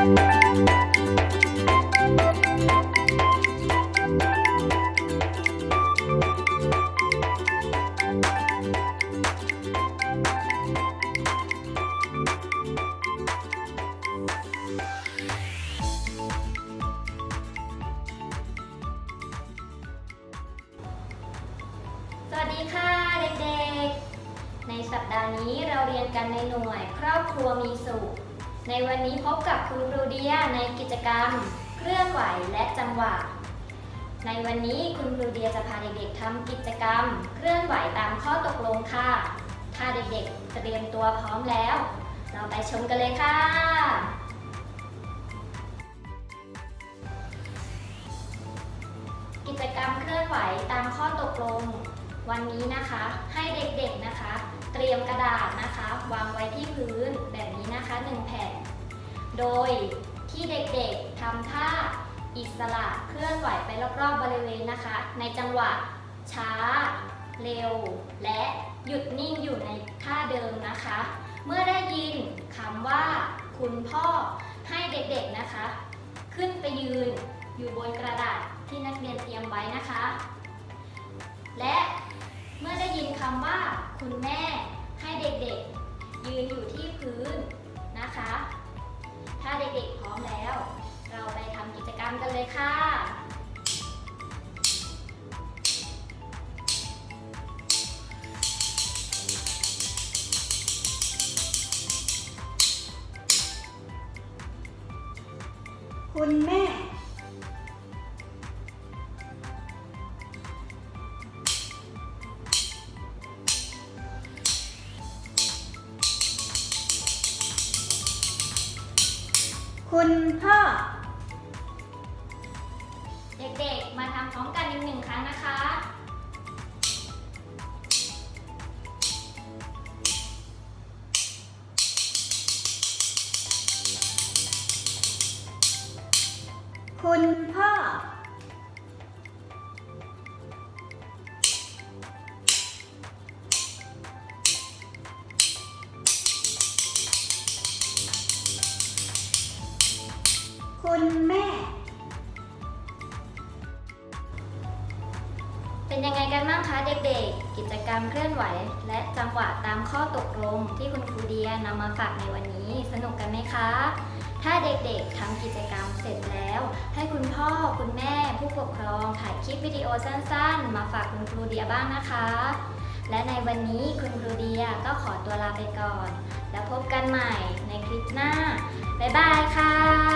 สวัสดีค่ะเด็กๆ ในสัปดาห์นี้เราเรียนกันในหน่วย ครอบครัวมีสุข ในวันนี้พบกับคุณครูเดียในกิจกรรม เคลื่อนไหวและจังหวะ ในวันนี้คุณครูเดียจะพาเด็กๆทำกิจกรรม เคลื่อนไหวตามข้อตกลงค่ะ ถ้าเด็กๆเตรียมตัวพร้อมแล้ว เราไปชมกันเลยค่ะ กิจกรรมเคลื่อนไหวตามข้อตกลง วันนี้นะคะให้เด็กๆนะคะ เตรียมกระดาษนะคะ วางไว้ที่พื้นแบบนี้นะคะหนึ่งแผ่น โดยที่เด็กๆทำท่าอิสระเคลื่อนไหวไปรอบๆบริเวณนะคะ ในจังหวะช้า เร็ว และหยุดนิ่งอยู่ในท่าเดิมนะคะ เมื่อได้ยินคำว่าคุณพ่อให้เด็กๆนะคะ ขึ้นไปยืนอยู่บนกระดาษที่นักเรียนเตรียมไว้นะคะำว่าคุณแม่ให้เด็กๆ ยืนอยู่ที่พื้นนะคะ ถ้าเด็กๆพร้อมแล้ว เราไปทำกิจกรรมกันเลยค่ะคุณแม่ คุณพ่อ เด็กๆ มาทำพร้อมกันอีกหนึ่งครั้งนะคะ คุณพ่อ คุณแม่ เป็นยังไงกันบ้างคะเด็กๆ กิจกรรมเคลื่อนไหว และจังหวะตามข้อตกลงที่คุณครูเดียนำมาฝากในวันนี้ สนุกกันไหมคะ ถ้าเด็กๆทำกิจกรรมเสร็จแล้ว ให้คุณพ่อคุณแม่ ผู้ปกครองถ่ายคลิปวิดีโอสั้นๆ มาฝากคุณครูเดียบ้างนะคะ และในวันนี้คุณครูเดียก็ขอตัวลาไปก่อน แล้วพบกันใหม่ในคลิปหน้า บ๊ายบายค่ะ